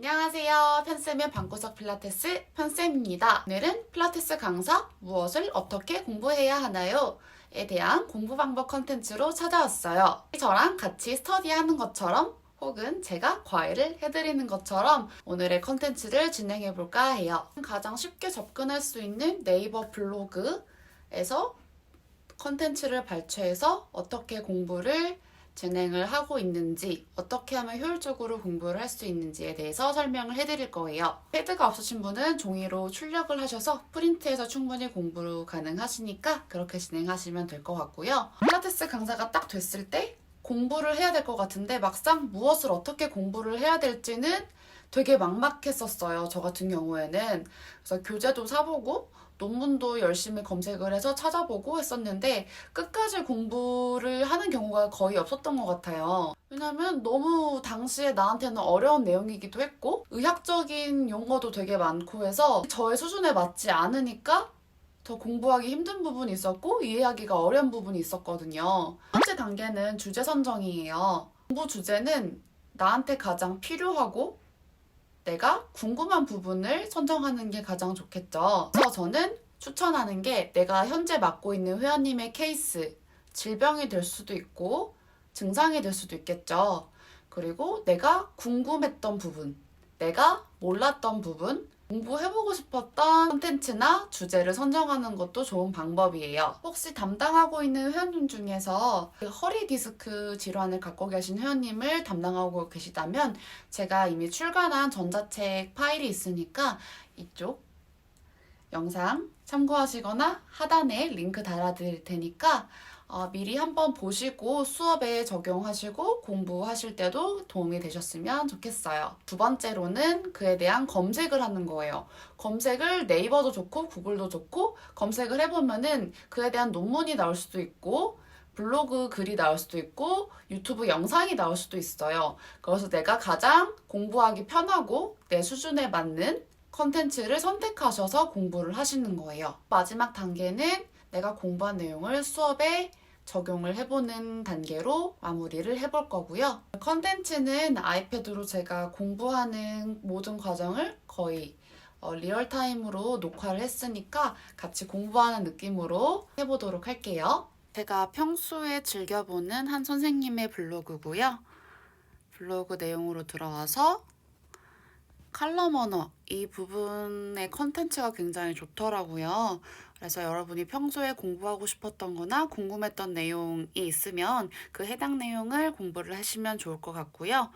안녕하세요. 편쌤의 방구석 필라테스 편쌤입니다. 오늘은 필라테스 강사 무엇을 어떻게 공부해야 하나요? 에 대한 공부 방법 컨텐츠로 찾아왔어요. 저랑 같이 스터디하는 것처럼 혹은 제가 과외를 해드리는 것처럼 오늘의 컨텐츠를 진행해 볼까 해요. 가장 쉽게 접근할 수 있는 네이버 블로그에서 컨텐츠를 발췌해서 어떻게 공부를 진행을 하고 있는지, 어떻게 하면 효율적으로 공부를 할 수 있는지에 대해서 설명을 해드릴 거예요. 패드가 없으신 분은 종이로 출력을 하셔서 프린트해서 충분히 공부 가능하시니까 그렇게 진행하시면 될 것 같고요. 필라테스 강사가 딱 됐을 때 공부를 해야 될 것 같은데 막상 무엇을 어떻게 공부를 해야 될지는 되게 막막했었어요. 저 같은 경우에는. 그래서 교재도 사보고 논문도 열심히 검색을 해서 찾아보고 했었는데 끝까지 공부를 하는 경우가 거의 없었던 것 같아요. 왜냐면 너무 당시에 나한테는 어려운 내용이기도 했고 의학적인 용어도 되게 많고 해서 저의 수준에 맞지 않으니까 더 공부하기 힘든 부분이 있었고 이해하기가 어려운 부분이 있었거든요. 첫째 단계는 주제 선정이에요. 공부 주제는 나한테 가장 필요하고 내가 궁금한 부분을 선정하는 게 가장 좋겠죠. 그래서 저는 추천하는 게 내가 현재 맡고 있는 회원님의 케이스, 질병이 될 수도 있고 증상이 될 수도 있겠죠. 그리고 내가 궁금했던 부분, 내가 몰랐던 부분, 공부해보고 싶었던 콘텐츠나 주제를 선정하는 것도 좋은 방법이에요. 혹시 담당하고 있는 회원님 중에서 그 허리 디스크 질환을 갖고 계신 회원님을 담당하고 계시다면 제가 이미 출간한 전자책 파일이 있으니까 이쪽 영상 참고하시거나 하단에 링크 달아드릴 테니까 어, 미리 한번 보시고 수업에 적용하시고 공부하실 때도 도움이 되셨으면 좋겠어요. 두 번째로는 그에 대한 검색을 하는 거예요. 검색을 네이버도 좋고 구글도 좋고 검색을 해보면은 그에 대한 논문이 나올 수도 있고 블로그 글이 나올 수도 있고 유튜브 영상이 나올 수도 있어요. 그래서 내가 가장 공부하기 편하고 내 수준에 맞는 컨텐츠를 선택하셔서 공부를 하시는 거예요. 마지막 단계는 내가 공부한 내용을 수업에 적용을 해보는 단계로 마무리를 해볼 거고요. 컨텐츠는 아이패드로 제가 공부하는 모든 과정을 거의 어, 리얼타임으로 녹화를 했으니까 같이 공부하는 느낌으로 해보도록 할게요. 제가 평소에 즐겨보는 한 선생님의 블로그고요. 블로그 내용으로 들어와서 칼럼 언어 이 부분의 컨텐츠가 굉장히 좋더라고요. 그래서 여러분이 평소에 공부하고 싶었던 거나 궁금했던 내용이 있으면 그 해당 내용을 공부를 하시면 좋을 것 같고요.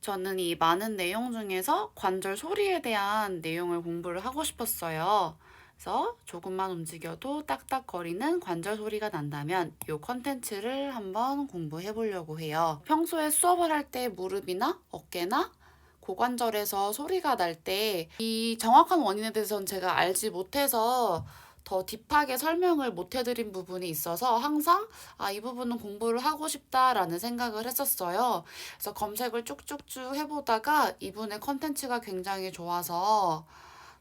저는 이 많은 내용 중에서 관절 소리에 대한 내용을 공부를 하고 싶었어요. 그래서 조금만 움직여도 딱딱거리는 관절 소리가 난다면 이 컨텐츠를 한번 공부해 보려고 해요. 평소에 수업을 할 때 무릎이나 어깨나 고관절에서 소리가 날 때 이 정확한 원인에 대해서는 제가 알지 못해서 더 딥하게 설명을 못 해드린 부분이 있어서 항상 아, 이 부분은 공부를 하고 싶다라는 생각을 했었어요. 그래서 검색을 쭉쭉쭉 해보다가 이분의 컨텐츠가 굉장히 좋아서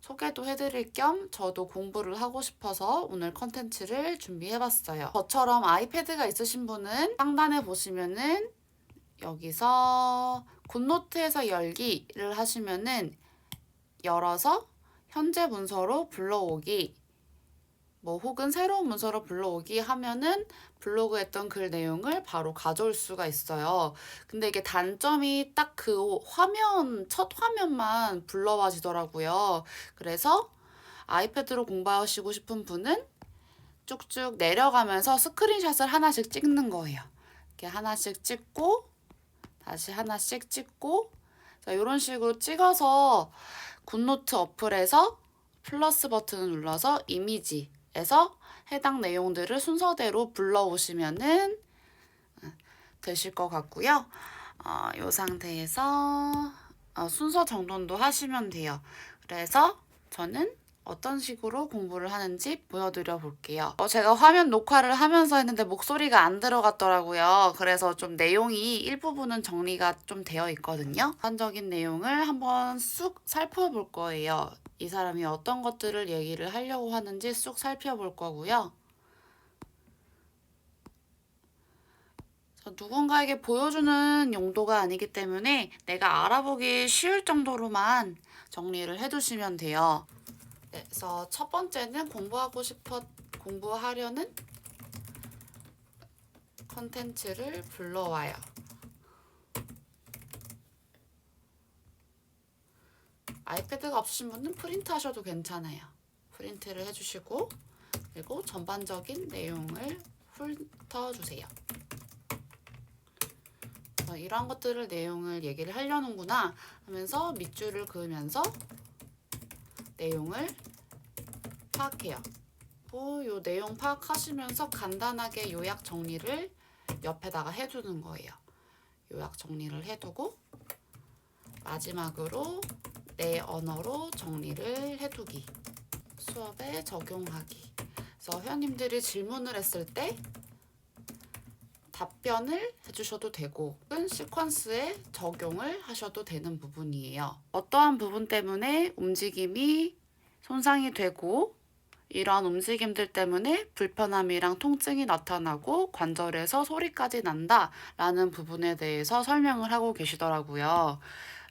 소개도 해드릴 겸 저도 공부를 하고 싶어서 오늘 컨텐츠를 준비해봤어요. 저처럼 아이패드가 있으신 분은 상단에 보시면은 여기서 굿노트에서 열기를 하시면은 열어서 현재 문서로 불러오기 뭐 혹은 새로운 문서로 불러오기 하면은 블로그에 했던 글 내용을 바로 가져올 수가 있어요. 근데 이게 단점이 딱 그 화면, 첫 화면만 불러와지더라고요. 그래서 아이패드로 공부하시고 싶은 분은 쭉쭉 내려가면서 스크린샷을 하나씩 찍는 거예요. 이렇게 하나씩 찍고 다시 하나씩 찍고 자, 이런 식으로 찍어서 굿노트 어플에서 플러스 버튼을 눌러서 이미지 에서 해당 내용들을 순서대로 불러오시면은 어, 되실 것 같고요. 어, 이 상태에서 어, 순서 정돈도 하시면 돼요. 그래서 저는 어떤 식으로 공부를 하는지 보여드려 볼게요. 어, 제가 화면 녹화를 하면서 했는데 목소리가 안 들어갔더라고요. 그래서 좀 내용이 일부분은 정리가 좀 되어 있거든요. 전반적인 내용을 한번 쑥 살펴볼 거예요. 이 사람이 어떤 것들을 얘기를 하려고 하는지 쑥 살펴볼 거고요. 누군가에게 보여주는 용도가 아니기 때문에 내가 알아보기 쉬울 정도로만 정리를 해두시면 돼요. 네, 그래서 첫 번째는 공부하고 싶어 공부하려는 컨텐츠를 불러와요. 아이패드가 없으신 분은 프린트 하셔도 괜찮아요. 프린트를 해주시고 그리고 전반적인 내용을 훑어주세요. 어, 이러한 것들을 내용을 얘기를 하려는구나 하면서 밑줄을 그으면서 내용을 파악해요. 뭐, 요 내용 파악하시면서 간단하게 요약 정리를 옆에다가 해두는 거예요. 요약 정리를 해두고 마지막으로 내 언어로 정리를 해두기. 수업에 적용하기. 그래서 회원님들이 질문을 했을 때 답변을 해주셔도 되고 혹은 시퀀스에 적용을 하셔도 되는 부분이에요. 어떠한 부분 때문에 움직임이 손상이 되고 이러한 움직임들 때문에 불편함이랑 통증이 나타나고 관절에서 소리까지 난다 라는 부분에 대해서 설명을 하고 계시더라고요.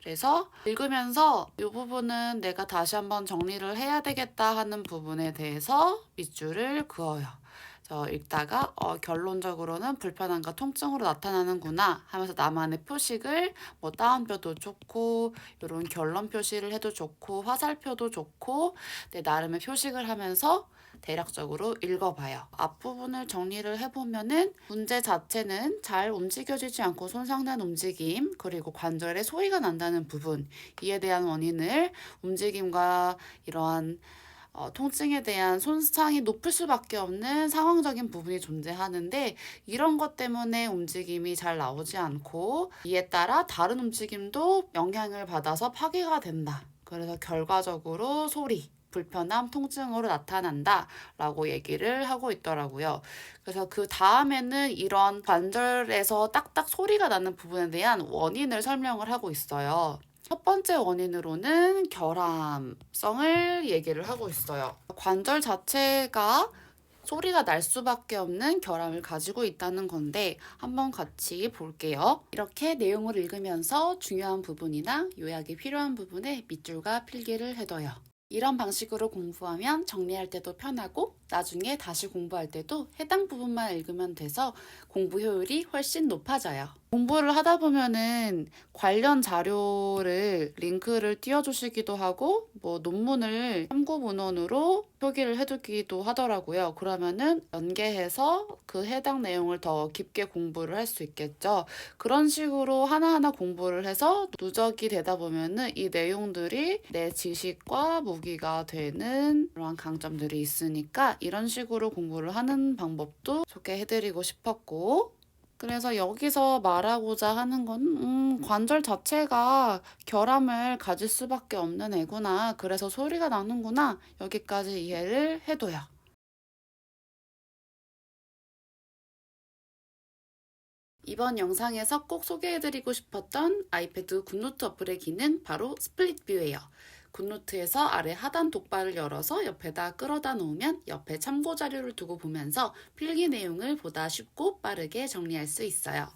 그래서 읽으면서 이 부분은 내가 다시 한번 정리를 해야 되겠다 하는 부분에 대해서 밑줄을 그어요. 저 읽다가 어, 결론적으로는 불편함과 통증으로 나타나는구나 하면서 나만의 표식을 뭐 따옴표도 좋고 이런 결론 표시를 해도 좋고 화살표도 좋고 내 나름의 표식을 하면서 대략적으로 읽어봐요. 앞부분을 정리를 해보면은 문제 자체는 잘 움직여지지 않고 손상된 움직임 그리고 관절에 소리가 난다는 부분 이에 대한 원인을 움직임과 이러한 어, 통증에 대한 손상이 높을 수밖에 없는 상황적인 부분이 존재하는데 이런 것 때문에 움직임이 잘 나오지 않고 이에 따라 다른 움직임도 영향을 받아서 파괴가 된다. 그래서 결과적으로 소리, 불편함, 통증으로 나타난다 라고 얘기를 하고 있더라고요. 그래서 그 다음에는 이런 관절에서 딱딱 소리가 나는 부분에 대한 원인을 설명을 하고 있어요. 첫 번째 원인으로는 결함성을 얘기를 하고 있어요. 관절 자체가 소리가 날 수밖에 없는 결함을 가지고 있다는 건데 한번 같이 볼게요. 이렇게 내용을 읽으면서 중요한 부분이나 요약이 필요한 부분에 밑줄과 필기를 해둬요. 이런 방식으로 공부하면 정리할 때도 편하고 나중에 다시 공부할 때도 해당 부분만 읽으면 돼서 공부 효율이 훨씬 높아져요. 공부를 하다 보면은 관련 자료를 링크를 띄워주시기도 하고 뭐 논문을 참고 문헌으로 표기를 해두기도 하더라고요. 그러면은 연계해서 그 해당 내용을 더 깊게 공부를 할 수 있겠죠. 그런 식으로 하나하나 공부를 해서 누적이 되다 보면은 이 내용들이 내 지식과 무기가 되는 그러한 강점들이 있으니까 이런 식으로 공부를 하는 방법도 소개해드리고 싶었고 그래서 여기서 말하고자 하는 건, 음, 관절 자체가 결함을 가질 수밖에 없는 애구나. 그래서 소리가 나는구나. 여기까지 이해를 해둬요. 이번 영상에서 꼭 소개해드리고 싶었던 아이패드 굿노트 어플의 기능 바로 스플릿 뷰예요. 굿노트에서 아래 하단 독발을 열어서 옆에다 끌어다 놓으면 옆에 참고 자료를 두고 보면서 필기 내용을 보다 쉽고 빠르게 정리할 수 있어요.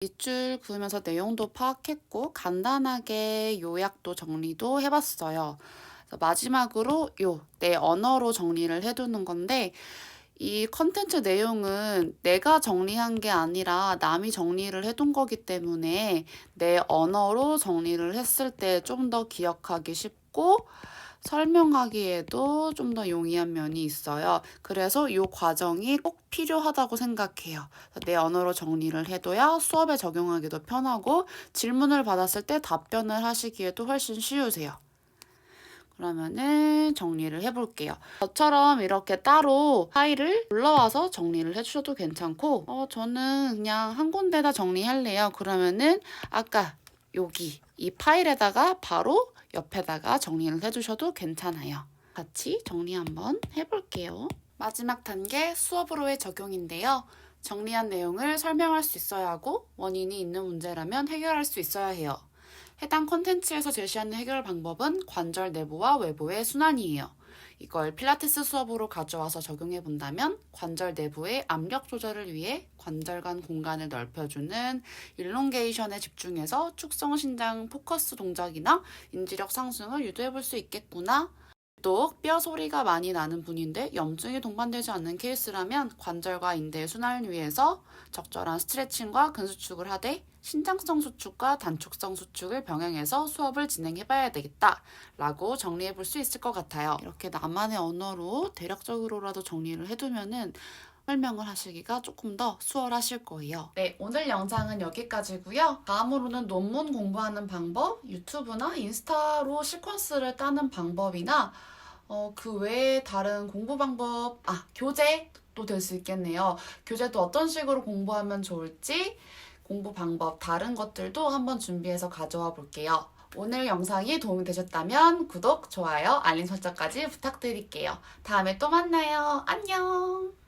밑줄 그으면서 내용도 파악했고 간단하게 요약도 정리도 해봤어요. 마지막으로 요 내 언어로 정리를 해두는 건데 이 컨텐츠 내용은 내가 정리한 게 아니라 남이 정리를 해둔 거기 때문에 내 언어로 정리를 했을 때 좀 더 기억하기 쉽고 설명하기에도 좀 더 용이한 면이 있어요. 그래서 이 과정이 꼭 필요하다고 생각해요. 내 언어로 정리를 해둬야 수업에 적용하기도 편하고 질문을 받았을 때 답변을 하시기에도 훨씬 쉬우세요. 그러면은 정리를 해볼게요. 저처럼 이렇게 따로 파일을 불러와서 정리를 해주셔도 괜찮고, 어, 저는 그냥 한 군데다 정리할래요. 그러면은 아까 여기 이 파일에다가 바로 옆에다가 정리를 해주셔도 괜찮아요. 같이 정리 한번 해볼게요. 마지막 단계 수업으로의 적용인데요. 정리한 내용을 설명할 수 있어야 하고 원인이 있는 문제라면 해결할 수 있어야 해요. 해당 콘텐츠에서 제시하는 해결 방법은 관절 내부와 외부의 순환이에요. 이걸 필라테스 수업으로 가져와서 적용해 본다면 관절 내부의 압력 조절을 위해 관절 간 공간을 넓혀주는 일롱게이션에 집중해서 축성 신장 포커스 동작이나 인지력 상승을 유도해 볼 수 있겠구나. 또뼈 소리가 많이 나는 분인데 염증이 동반되지 않는 케이스라면 관절과 인대의 순환을 위해서 적절한 스트레칭과 근수축을 하되 신장성 수축과 단축성 수축을 병행해서 수업을 진행해 봐야 되겠다 라고 정리해 볼 수 있을 것 같아요. 이렇게 나만의 언어로 대략적으로라도 정리를 해두면은 설명을 하시기가 조금 더 수월하실 거예요. 네, 오늘 영상은 여기까지고요. 다음으로는 논문 공부하는 방법, 유튜브나 인스타로 시퀀스를 따는 방법이나 어, 그 외에 다른 공부 방법, 아, 교재도 될 수 있겠네요. 교재도 어떤 식으로 공부하면 좋을지, 공부 방법, 다른 것들도 한번 준비해서 가져와 볼게요. 오늘 영상이 도움이 되셨다면 구독, 좋아요, 알림 설정까지 부탁드릴게요. 다음에 또 만나요. 안녕!